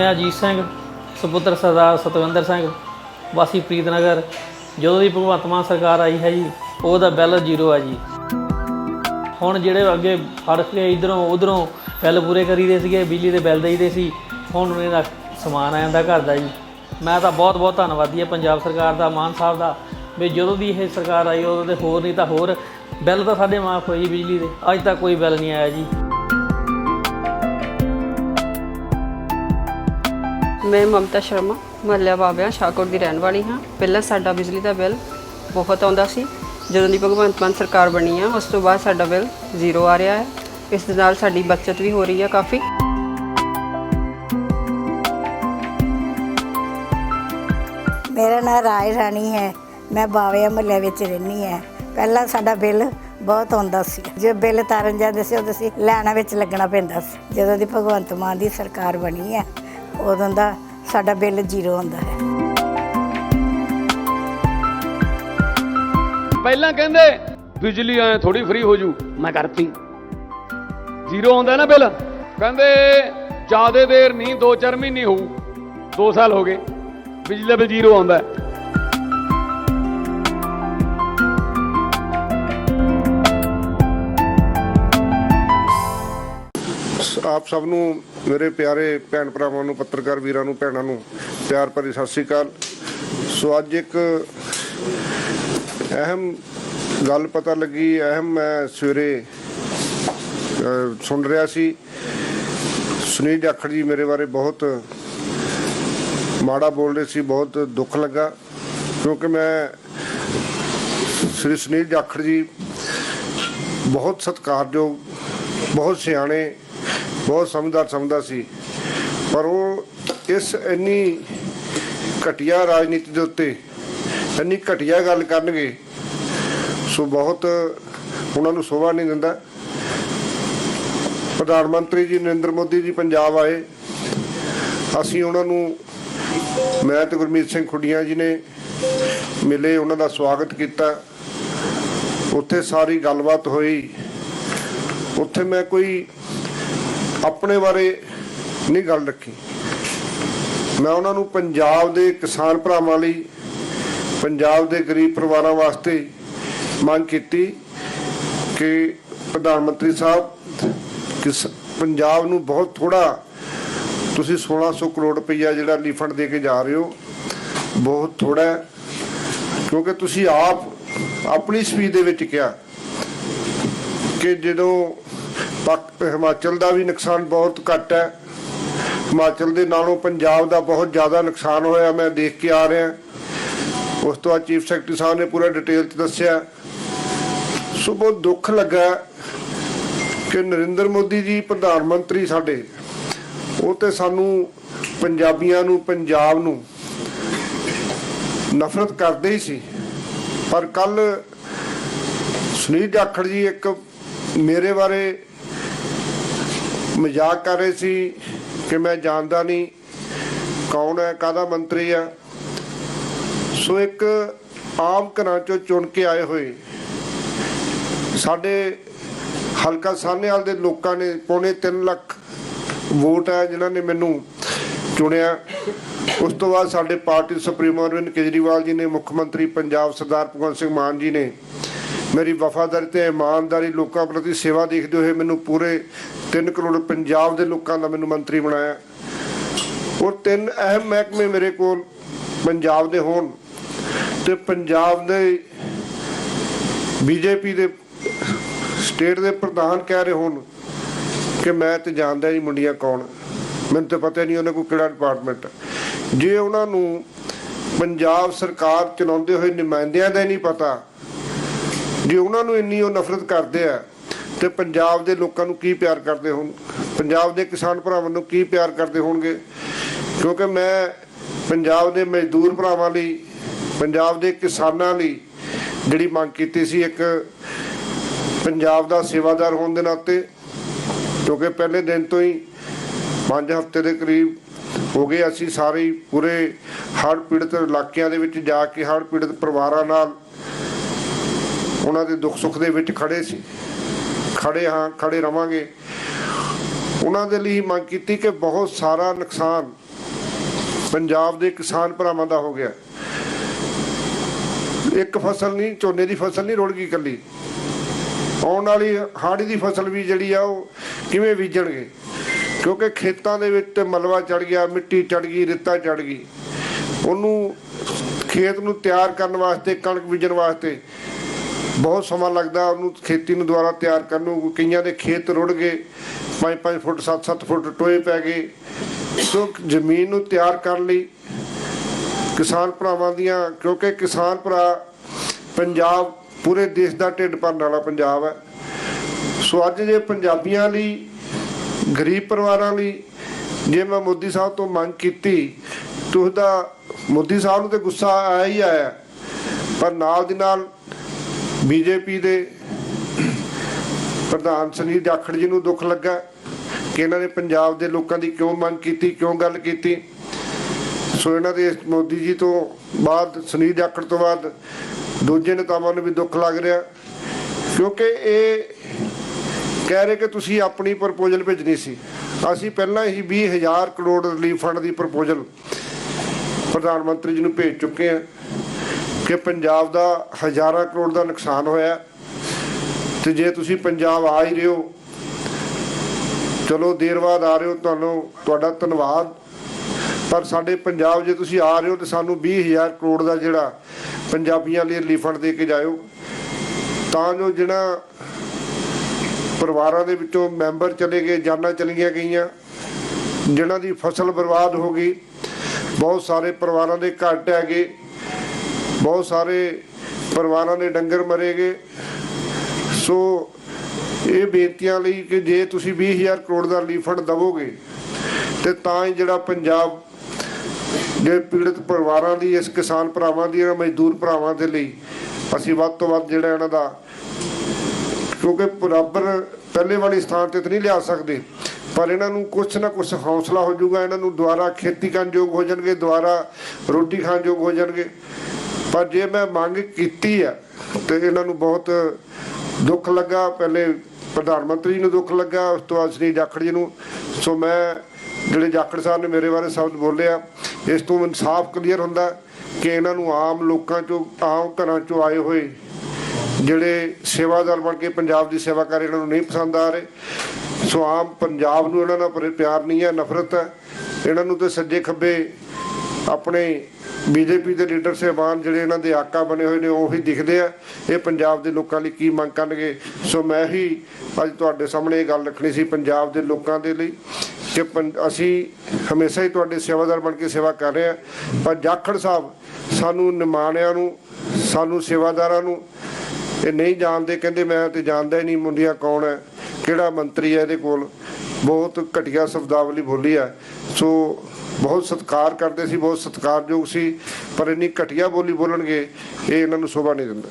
ਮੈਂ ਅਜੀਤ ਸਿੰਘ, ਸੁਪੁੱਤਰ ਸਰਦਾਰ ਸਤਵਿੰਦਰ ਸਿੰਘ, ਵਾਸੀ ਪ੍ਰੀਤਨਗਰ ਜਦੋਂ ਦੀ ਭਗਵੰਤ ਮਾਨ ਸਰਕਾਰ ਆਈ ਹੈ ਜੀ, ਉਹਦਾ ਬਿੱਲ ਜ਼ੀਰੋ ਹੈ ਜੀ। ਹੁਣ ਜਿਹੜੇ ਅੱਗੇ ਫੜ ਕੇ ਇਧਰੋਂ ਉਧਰੋਂ ਬਿੱਲ ਪੂਰੇ ਕਰੀਦੇ ਸੀਗੇ, ਬਿਜਲੀ ਦੇ ਬਿੱਲ ਦੇਈਦੇ ਸੀ, ਹੁਣ ਇਹਦਾ ਸਮਾਨ ਆ ਜਾਂਦਾ ਘਰ ਦਾ ਜੀ। ਮੈਂ ਤਾਂ ਬਹੁਤ ਬਹੁਤ ਧੰਨਵਾਦੀ ਹਾਂ ਪੰਜਾਬ ਸਰਕਾਰ ਦਾ, ਮਾਨ ਸਾਹਿਬ ਦਾ, ਵੀ ਜਦੋਂ ਦੀ ਇਹ ਸਰਕਾਰ ਆਈ, ਉਦੋਂ ਤੇ ਹੋਰ ਨਹੀਂ ਤਾਂ ਹੋਰ। ਬਿੱਲ ਤਾਂ ਸਾਡੇ ਮਾਫ ਹੋਏ ਜੀ ਬਿਜਲੀ ਦੇ, ਅੱਜ ਤੱਕ ਕੋਈ ਬਿੱਲ ਨਹੀਂ ਆਇਆ ਜੀ। ਮੈਂ ਮਮਤਾ ਸ਼ਰਮਾ, ਮਹੱਲਾ ਬਾਬਿਆਂ, ਸ਼ਾਹਕੋਟ ਦੀ ਰਹਿਣ ਵਾਲੀ ਹਾਂ। ਪਹਿਲਾਂ ਸਾਡਾ ਬਿਜਲੀ ਦਾ ਬਿੱਲ ਬਹੁਤ ਆਉਂਦਾ ਸੀ। ਜਦੋਂ ਦੀ ਭਗਵੰਤ ਮਾਨ ਸਰਕਾਰ ਬਣੀ ਆ, ਉਸ ਤੋਂ ਬਾਅਦ ਸਾਡਾ ਬਿੱਲ ਜ਼ੀਰੋ ਆ ਰਿਹਾ ਹੈ। ਇਸ ਦੇ ਨਾਲ ਸਾਡੀ ਬਚਤ ਵੀ ਹੋ ਰਹੀ ਹੈ ਕਾਫੀ। ਮੇਰਾ ਨਾਮ ਰਾਏ ਰਾਣੀ ਹੈ। ਮੈਂ ਬਾਵੇ ਮਹੱਲੇ ਵਿੱਚ ਰਹਿੰਦੀ ਹਾਂ। ਪਹਿਲਾਂ ਸਾਡਾ ਬਿੱਲ ਬਹੁਤ ਆਉਂਦਾ ਸੀ। ਜੇ ਬਿੱਲ ਤਾਰਨ ਜਾਂਦੇ ਸੀ, ਉਦੋਂ ਅਸੀਂ ਲਾਈਨਾਂ ਵਿੱਚ ਲੱਗਣਾ ਪੈਂਦਾ ਸੀ। ਜਦੋਂ ਦੀ ਭਗਵੰਤ ਮਾਨ ਦੀ ਸਰਕਾਰ ਬਣੀ ਹੈ ਉਦੋਂ ਦਾ ਸਾਡਾ ਬਿੱਲ ਜ਼ੀਰੋ ਹੁੰਦਾ ਹੈ। ਪਹਿਲਾਂ ਕਹਿੰਦੇ ਬਿਜਲੀ ਐ ਥੋੜੀ ਫ੍ਰੀ ਹੋ ਜੂ। ਮੈਂ ਕਰਤੀ। ਜ਼ੀਰੋ ਆਉਂਦਾ ਨਾ ਬਿੱਲ। ਕਹਿੰਦੇ ਜਿਆਦੇ ਦੇਰ ਨਹੀਂ 2-4 ਮਹੀਨੇ ਹੋਊ। 2 ਸਾਲ ਹੋ ਗਏ। ਬਿਜਲੀ ਦਾ ਬਿੱਲ ਜ਼ੀਰੋ ਆਉਂਦਾ ਆਪ ਸਭ ਨੂੰ, ਮੇਰੇ ਪਿਆਰੇ ਭੈਣ ਭਰਾਵਾਂ ਨੂੰ, ਪੱਤਰਕਾਰ ਵੀਰਾਂ ਨੂੰ, ਭੈਣਾਂ ਨੂੰ, ਪਿਆਰ ਭਰੀ ਸਤਿ ਸ੍ਰੀ ਅਕਾਲ। ਸੋ ਅੱਜ ਇੱਕ ਅਹਿਮ ਗੱਲ ਪਤਾ ਲੱਗੀ, ਅਹਿਮ ਮੈਂ ਸਵੇਰੇ ਸੁਣ ਰਿਹਾ ਸੀ। ਸੁਨੀਲ ਜਾਖੜ ਜੀ ਮੇਰੇ ਬਾਰੇ ਬਹੁਤ ਮਾੜਾ ਬੋਲ ਰਹੇ ਸੀ, ਬਹੁਤ ਦੁੱਖ ਲੱਗਾ, ਕਿਉਂਕਿ ਮੈਂ ਸ੍ਰੀ ਸੁਨੀਲ ਜਾਖੜ ਜੀ ਬਹੁਤ ਸਤਿਕਾਰਯੋਗ, ਬਹੁਤ ਸਿਆਣੇ ਬਹੁਤ ਸਮਝਦਾਰ ਸਮਝਦਾ ਸੀ। ਪਰ ਉਹ ਇਸ ਇੰਨੀ ਘਟੀਆ ਰਾਜਨੀਤੀ ਦੇ ਉੱਤੇ ਇੰਨੀ ਘਟੀਆ ਗੱਲ ਕਰਨਗੇ, ਸੋ ਬਹੁਤ ਉਹਨਾਂ ਨੂੰ ਸ਼ੋਭਾ ਨਹੀਂ ਦਿੰਦਾ। ਪ੍ਰਧਾਨ ਮੰਤਰੀ ਜੀ ਨਰਿੰਦਰ ਮੋਦੀ ਜੀ ਪੰਜਾਬ ਆਏ। ਅਸੀਂ ਉਹਨਾਂ ਨੂੰ ਮੈਂ ਤੇ ਗੁਰਮੀਤ ਸਿੰਘ ਖੁੱਡੀਆਂ ਜੀ ਨੇ ਮਿਲੇ, ਉਹਨਾਂ ਦਾ ਸਵਾਗਤ ਕੀਤਾ। ਉੱਥੇ ਸਾਰੀ ਗੱਲਬਾਤ ਹੋਈ। ਉੱਥੇ ਮੈਂ ਕੋਈ ਆਪਣੇ ਬਾਰੇ ਨਹੀਂ ਗੱਲ ਰੱਖੀ। ਮੈਂ ਉਹਨਾਂ ਨੂੰ ਪੰਜਾਬ ਦੇ ਕਿਸਾਨ ਭਰਾਵਾਂ ਲਈ, ਪੰਜਾਬ ਦੇ ਗਰੀਬ ਪਰਿਵਾਰਾਂ ਵਾਸਤੇ ਮੰਗ ਕੀਤੀ ਕਿ ਪ੍ਰਧਾਨ ਮੰਤਰੀ ਸਾਹਿਬ ਕਿਸ ਪੰਜਾਬ ਨੂੰ ਬਹੁਤ ਥੋੜਾ ਤੁਸੀਂ 1600 ਕਰੋੜ ਰੁਪਈਆ ਜਿਹੜਾ ਰਿਫੰਡ ਦੇ ਕੇ ਜਾ ਰਹੇ ਹੋ, ਬਹੁਤ ਥੋੜਾ ਕਿਉਂਕਿ ਤੁਸੀਂ ਆਪ ਆਪਣੀ ਸਪੀਚ ਦੇ ਵਿੱਚ ਕਿਹਾ ਕਿ ਜਦੋਂ ਪਾਕ ਹਿਮਾਚਲ ਦਾ ਵੀ ਨੁਕਸਾਨ ਬਹੁਤ ਘੱਟ ਹੈ। ਹਿਮਾਚਲ ਦੇ ਨਾਲੋਂ ਪੰਜਾਬ ਦਾ ਬਹੁਤ ਜ਼ਿਆਦਾ ਨੁਕਸਾਨ ਹੋਇਆ ਮੈਂ ਦੇਖ ਕੇ ਆ ਰਿਹਾ। ਉਸ ਤੋਂ ਬਾਅਦ ਚੀਫ ਸੈਕਟਰੀ ਸਾਹਿਬ ਨੇ ਪੂਰਾ ਡਿਟੇਲ ਚ ਦੱਸਿਆ। ਸੋ ਬਹੁਤ ਦੁੱਖ ਲੱਗਾ ਕਿ ਨਰਿੰਦਰ ਮੋਦੀ ਜੀ ਪ੍ਰਧਾਨ ਮੰਤਰੀ ਸਾਡੇ, ਉਹ ਤੇ ਸਾਨੂੰ ਪੰਜਾਬੀਆਂ ਨੂੰ, ਪੰਜਾਬ ਨੂੰ ਨਫ਼ਰਤ ਕਰਦੇ ਹੀ ਸੀ। ਪਰ ਕੱਲ ਸੁਨੀਲ ਜਾਖੜ ਜੀ ਇੱਕ ਮੇਰੇ ਬਾਰੇ ਮਜ਼ਾਕ ਕਰ ਰਹੇ ਸੀ ਕਿ ਮੈਂ ਜਾਣਦਾ ਨਹੀਂ ਕੌਣ ਹੈ, ਕਾਹਦਾ ਮੰਤਰੀ ਆ ਸੋ ਇੱਕ ਆਮ ਘਰਾਂ ਚੋਂ ਚੁਣ ਕੇ ਆਏ ਹੋਏ ਸਾਡੇ ਹਲਕਾ ਸਾਹਨੇਵਾਲ ਦੇ ਲੋਕਾਂ ਨੇ ਪੌਣੇ 3 ਲੱਖ ਵੋਟ ਆ ਜਿਨ੍ਹਾਂ ਨੇ ਮੈਨੂੰ ਚੁਣਿਆ। ਉਸ ਤੋਂ ਬਾਅਦ ਸਾਡੇ ਪਾਰਟੀ ਸੁਪਰੀਮੋ ਅਰਵਿੰਦ ਕੇਜਰੀਵਾਲ ਜੀ ਨੇ, ਮੁੱਖ ਮੰਤਰੀ ਪੰਜਾਬ ਸਰਦਾਰ ਭਗਵੰਤ ਸਿੰਘ ਮਾਨ ਜੀ ਨੇ ਮੇਰੀ ਵਫਾਦਾਰੀ ਤੇ ਇਮਾਨਦਾਰੀ ਲੋਕਾਂ ਪ੍ਰਤੀ ਸੇਵਾ ਦੇਖਦੇ ਹੋਏ ਮੈਨੂੰ ਪੂਰੇ 3 ਕਰੋੜ ਪੰਜਾਬ ਦੇ ਲੋਕਾਂ ਦਾ ਮੈਨੂੰ ਮੰਤਰੀ ਬਣਾਇਆ। ਔਰ ਤਿੰਨ ਅਹਿਮ ਮਹਿਕਮੇ ਮੇਰੇ ਕੋਲ ਪੰਜਾਬ ਦੇ ਹੋਣ ਤੇ ਪੰਜਾਬ ਦੇ ਬੀਜੇਪੀ ਦੇ ਸਟੇਟ ਦੇ ਪ੍ਰਧਾਨ ਕਹਿ ਰਹੇ ਹੋਣ ਕਿ ਮੈਂ ਤੇ ਜਾਣਦਾ ਨਹੀਂ ਮੁੰਡੀਆਂ ਕੌਣ। ਮੈਨੂੰ ਤੇ ਪਤਾ ਨਹੀਂ ਉਹਨਾਂ ਕੋਲ ਕਿਹੜਾ ਡਿਪਾਰਟਮੈਂਟ ਜੇ ਉਹਨਾਂ ਨੂੰ ਪੰਜਾਬ ਸਰਕਾਰ ਚਲਾਉਂਦੇ ਹੋਏ ਨੁਮਾਇੰਦਿਆਂ ਦਾ ਹੀ ਨਹੀਂ ਪਤਾ ਜੇ ਉਹਨਾਂ ਨੂੰ ਇੰਨੀ ਉਹ ਨਫ਼ਰਤ ਕਰਦੇ ਆ, ਤੇ ਪੰਜਾਬ ਦੇ ਲੋਕਾਂ ਨੂੰ ਕੀ ਪਿਆਰ ਕਰਦੇ ਹੋਣ? ਪੰਜਾਬ ਦੇ ਕਿਸਾਨ ਭਰਾਵਾਂ ਨੂੰ ਕੀ ਪਿਆਰ ਕਰਦੇ ਹੋਣਗੇ? ਕਿਉਂਕਿ ਮੈਂ ਪੰਜਾਬ ਦੇ ਮਜ਼ਦੂਰ ਭਰਾਵਾਂ ਲਈ, ਪੰਜਾਬ ਦੇ ਕਿਸਾਨਾਂ ਲਈ ਜਿਹੜੀ ਮੰਗ ਕੀਤੀ ਸੀ, ਇੱਕ ਪੰਜਾਬ ਦਾ ਸੇਵਾਦਾਰ ਹੋਣ ਦੇ ਨਾਤੇ, ਕਿਉਂਕਿ ਪਹਿਲੇ ਦਿਨ ਤੋਂ ਹੀ 5 ਹਫ਼ਤੇ ਦੇ ਕਰੀਬ ਹੋ ਗਏ, ਅਸੀਂ ਸਾਰੇ ਪੂਰੇ ਹੜ੍ਹ ਪੀੜਤ ਇਲਾਕਿਆਂ ਦੇ ਵਿੱਚ ਜਾ ਕੇ ਹੜ੍ਹ ਪੀੜਤ ਪਰਿਵਾਰਾਂ ਨਾਲ ਉਹਨਾਂ ਦੇ ਦੁੱਖ ਸੁੱਖ ਦੇ ਵਿੱਚ ਖੜੇ ਸੀ। ਖੜੇ ਹਾਂ, ਖੜੇ ਰਵਾਂਗੇ। ਉਹਨਾਂ ਦੇ ਲਈ ਮੰਗ ਕੀਤੀ ਕਿ ਬਹੁਤ ਸਾਰਾ ਨੁਕਸਾਨ ਪੰਜਾਬ ਦੇ ਕਿਸਾਨ ਭਰਾਵਾਂ ਦਾ ਹੋ ਗਿਆ। ਇੱਕ ਫਸਲ ਨਹੀਂ, ਝੋਨੇ ਦੀ ਫਸਲ ਨਹੀਂ ਰੁੜ ਗਈ ਇਕੱਲੀ। ਆਉਣ ਵਾਲੀ ਹਾੜੀ ਦੀ ਫਸਲ ਵੀ ਜਿਹੜੀ ਆ ਉਹ ਕਿਵੇਂ ਬੀਜਣਗੇ? ਕਿਉਂਕਿ ਖੇਤਾਂ ਦੇ ਵਿੱਚ ਮਲਵਾ ਚੜ ਗਿਆ, ਮਿੱਟੀ ਚੜ ਗਈ, ਰੇਤਾ ਚੜ ਗਈ। ਉਹਨੂੰ ਖੇਤ ਨੂੰ ਤਿਆਰ ਕਰਨ ਵਾਸਤੇ, ਕਣਕ ਬੀਜਣ ਵਾਸਤੇ ਬਹੁਤ ਸਮਾਂ ਲੱਗਦਾ ਉਹਨੂੰ ਖੇਤੀ ਨੂੰ ਦੁਬਾਰਾ ਤਿਆਰ ਕਰਨ ਨੂੰ, ਕਈਆਂ ਦੇ ਖੇਤ ਰੁੜ ਗਏ 5-5 ਫੁੱਟ 7-7 ਫੁੱਟ ਟੋਏ ਪੈ ਗਏ। ਸੋ ਜ਼ਮੀਨ ਨੂੰ ਤਿਆਰ ਕਰਨ ਲਈ ਕਿਸਾਨ ਭਰਾਵਾਂ ਦੀਆਂ, ਕਿਉਂਕਿ ਕਿਸਾਨ ਭਰਾ ਪੰਜਾਬ, ਪੂਰੇ ਦੇਸ਼ ਦਾ ਢਿੱਡ ਭਰਨ ਵਾਲਾ ਪੰਜਾਬ ਹੈ। ਸੋ ਅੱਜ ਜੇ ਪੰਜਾਬੀਆਂ ਲਈ, ਗਰੀਬ ਪਰਿਵਾਰਾਂ ਲਈ ਜੇ ਮੈਂ ਮੋਦੀ ਸਾਹਿਬ ਤੋਂ ਮੰਗ ਕੀਤੀ, ਤਾਂ ਮੋਦੀ ਸਾਹਿਬ ਨੂੰ ਤੇ ਗੁੱਸਾ ਆਇਆ ਹੀ ਆਇਆ। ਪਰ ਨਾਲ ਦੀ ਨਾਲ ਬੀਜੇਪੀ ਦੇ ਪ੍ਰਧਾਨ ਸੁਨੀਲ ਜਾਖੜ ਜੀ ਨੂੰ ਦੁੱਖ ਲੱਗਾ ਕਿ ਇਹਨਾਂ ਨੇ ਪੰਜਾਬ ਦੇ ਲੋਕਾਂ ਦੀ ਕਿਉਂ ਮੰਗ ਕੀਤੀ, ਕਿਉਂ ਗੱਲ ਕੀਤੀ। ਸੋ ਇਹਨਾਂ ਦੇ ਮੋਦੀ ਜੀ ਤੋਂ ਬਾਅਦ, ਸੁਨੀਲ ਜਾਖੜ ਤੋਂ ਬਾਅਦ ਦੂਜੇ ਨੇਤਾਵਾਂ ਨੂੰ ਵੀ ਦੁੱਖ ਲੱਗ ਰਿਹਾ। ਕਿਉਂਕਿ ਇਹ ਕਹਿ ਰਹੇ ਕਿ ਤੁਸੀਂ ਆਪਣੀ ਪ੍ਰਪੋਜ਼ਲ ਭੇਜਣੀ ਸੀ। ਅਸੀਂ ਪਹਿਲਾਂ ਹੀ 20000 ਕਰੋੜ ਰਿਲੀਫ ਫੰਡ ਦੀ ਪ੍ਰਪੋਜ਼ਲ ਪ੍ਰਧਾਨ ਮੰਤਰੀ ਜੀ ਨੂੰ ਭੇਜ ਚੁੱਕੇ ਹਾਂ। ਕਿ ਪੰਜਾਬ ਦਾ ਹਜ਼ਾਰਾਂ ਕਰੋੜ ਦਾ ਨੁਕਸਾਨ ਹੋਇਆ। ਤੇ ਜੇ ਤੁਸੀਂ ਪੰਜਾਬ ਆ ਹੀ ਰਹੇ ਹੋ, ਚਲੋ ਦੇਰ ਬਾਅਦ ਆ ਰਹੇ ਹੋ, ਤੁਹਾਨੂੰ ਤੁਹਾਡਾ ਧੰਨਵਾਦ। ਪਰ ਸਾਡੇ ਪੰਜਾਬ ਜੇ ਤੁਸੀਂ ਆ ਰਹੇ ਹੋ, ਤੇ ਸਾਨੂੰ 20000 ਕਰੋੜ ਦਾ ਜਿਹੜਾ ਪੰਜਾਬੀਆਂ ਲਈ ਰਿਲੀਫ ਦੇ ਕੇ ਜਾਇਓ। ਤਾਂ ਜੋ ਜਿਹੜਾ ਪਰਿਵਾਰਾਂ ਦੇ ਵਿੱਚੋਂ ਮੈਂਬਰ ਚਲੇ ਗਏ, ਜਾਨਾਂ ਚਲੀਆਂ ਗਈਆਂ, ਜਿਨ੍ਹਾਂ ਦੀ ਫਸਲ ਬਰਬਾਦ ਹੋ ਗਈ, ਬਹੁਤ ਸਾਰੇ ਪਰਿਵਾਰਾਂ ਦੇ ਘਰ ਟਹਿ ਗਏ ਬਹੁਤ ਸਾਰੇ ਪਰਿਵਾਰਾਂ ਦੇ ਡੰਗਰ ਮਰੇ ਸੋ ਇਹ ਬੇਨਤੀਆਂ ਲਈ ਕਿ ਜੇ ਤੁਸੀਂ 20000 ਕਰੋੜ ਦਾ ਰਿਲੀਫ ਫੰਡ ਦਵੋਗੇ, ਤੇ ਤਾਂ ਹੀ ਜਿਹੜਾ ਪੰਜਾਬ ਜੇ ਪੀੜਤ ਪਰਿਵਾਰਾਂ ਦੀ, ਇਸ ਕਿਸਾਨ ਭਰਾਵਾਂ ਦੀ, ਇਹਨਾਂ ਮਜ਼ਦੂਰ ਭਰਾਵਾਂ ਦੇ ਲਈ ਅਸੀਂ ਵੱਧ ਤੋਂ ਵੱਧ ਜਿਹੜਾ ਇਹਨਾਂ ਦਾ, ਕਿਉਂਕਿ ਬਰਾਬਰ ਪਹਿਲੇ ਵਾਲੀ ਸਥਾਨ ਤੇ ਤਾਂ ਨਹੀਂ ਲਿਆ ਸਕਦੇ, ਪਰ ਇਹਨਾਂ ਨੂੰ ਕੁਛ ਨਾ ਕੁਛ ਹੌਸਲਾ ਹੋ ਜਾਊਗਾ, ਇਹਨਾਂ ਨੂੰ ਦੁਬਾਰਾ ਖੇਤੀ ਕਰਨ ਯੋਗ ਹੋ ਜਾਣਗੇ ਦੁਬਾਰਾ ਰੋਟੀ ਖਾਣ ਯੋਗ ਹੋ ਜਾਣਗੇ। ਪਰ ਜੇ ਮੈਂ ਮੰਗ ਕੀਤੀ ਆ ਤੇ ਇਹਨਾਂ ਨੂੰ ਬਹੁਤ ਦੁੱਖ ਲੱਗਾ, ਪਹਿਲੇ ਪ੍ਰਧਾਨ ਮੰਤਰੀ ਨੂੰ ਦੁੱਖ ਲੱਗਾ, ਉਸ ਤੋਂ ਬਾਅਦ ਸ੍ਰੀ ਜਾਖੜ ਜੀ ਨੂੰ। ਸੋ ਮੈਂ ਜਿਹੜੇ ਜਾਖੜ ਸਾਹਿਬ ਨੇ ਮੇਰੇ ਬਾਰੇ ਸ਼ਬਦ ਬੋਲੇ ਆ ਇਸ ਤੋਂ ਇਨਸਾਫ ਕਲੀਅਰ ਹੁੰਦਾ ਕਿ ਇਹਨਾਂ ਨੂੰ ਆਮ ਲੋਕਾਂ ਚੋਂ, ਆਮ ਘਰਾਂ ਚੋਂ ਆਏ ਹੋਏ ਜਿਹੜੇ ਸੇਵਾਦਾਰ ਬਣ ਕੇ ਪੰਜਾਬ ਦੀ ਸੇਵਾ ਕਰ ਰਹੇ ਇਹਨਾਂ ਨੂੰ ਨਹੀਂ ਪਸੰਦ ਆ ਰਹੇ। ਸੋ ਆਮ ਪੰਜਾਬ ਨੂੰ ਇਹਨਾਂ ਨਾਲ ਪਰ- ਪਿਆਰ ਨਹੀਂ ਹੈ, ਨਫ਼ਰਤ ਹੈ। ਇਹਨਾਂ ਨੂੰ ਤੇ ਸੱਜੇ ਖੱਬੇ ਆਪਣੇ ਬੀਜੇਪੀ ਦੇ ਲੀਡਰ ਸਹਿਬਾਨ ਜਿਹੜੇ ਇਹਨਾਂ ਦੇ ਆਕਾ ਬਣੇ ਹੋਏ ਨੇ, ਉਹ ਹੀ ਦਿਖਦੇ ਆ। ਇਹ ਪੰਜਾਬ ਦੇ ਲੋਕਾਂ ਲਈ ਕੀ ਮੰਗ ਕਰਨਗੇ? ਸੋ ਮੈਂ ਹੀ ਅੱਜ ਤੁਹਾਡੇ ਸਾਹਮਣੇ ਇਹ ਗੱਲ ਰੱਖਣੀ ਸੀ ਪੰਜਾਬ ਦੇ ਲੋਕਾਂ ਦੇ ਲਈ ਕਿ ਪੰ- ਅਸੀਂ ਹਮੇਸ਼ਾ ਹੀ ਤੁਹਾਡੇ ਸੇਵਾਦਾਰ ਬਣ ਕੇ ਸੇਵਾ ਕਰ ਰਹੇ ਆ ਪਰ ਜਾਖੜ ਸਾਹਿਬ, ਸਾਨੂੰ ਨਿਮਾਣਿਆਂ ਨੂੰ, ਸਾਨੂੰ ਸੇਵਾਦਾਰਾਂ ਨੂੰ ਇਹ ਨਹੀਂ ਜਾਣਦੇ, ਕਹਿੰਦੇ ਮੈਂ ਤੇ ਜਾਣਦਾ ਹੀ ਨਹੀਂ ਮੁੰਡਿਆ ਕੌਣ ਹੈ, ਕਿਹੜਾ ਮੰਤਰੀ ਹੈ ਇਹਦੇ ਕੋਲ। ਬਹੁਤ ਘਟੀਆ ਸ਼ਬਦਾਵਲੀ ਬੋਲੀ ਹੈ। ਸੋ ਬਹੁਤ ਸਤਿਕਾਰ ਕਰਦੇ ਸੀ, ਬਹੁਤ ਸਤਿਕਾਰਯੋਗ ਸੀ, ਪਰ ਇੰਨੀ ਘਟੀਆ ਬੋਲੀ ਬੋਲਣਗੇ, ਇਹ ਇਹਨਾਂ ਨੂੰ ਸ਼ੋਭਾ ਨਹੀਂ ਦਿੰਦਾ।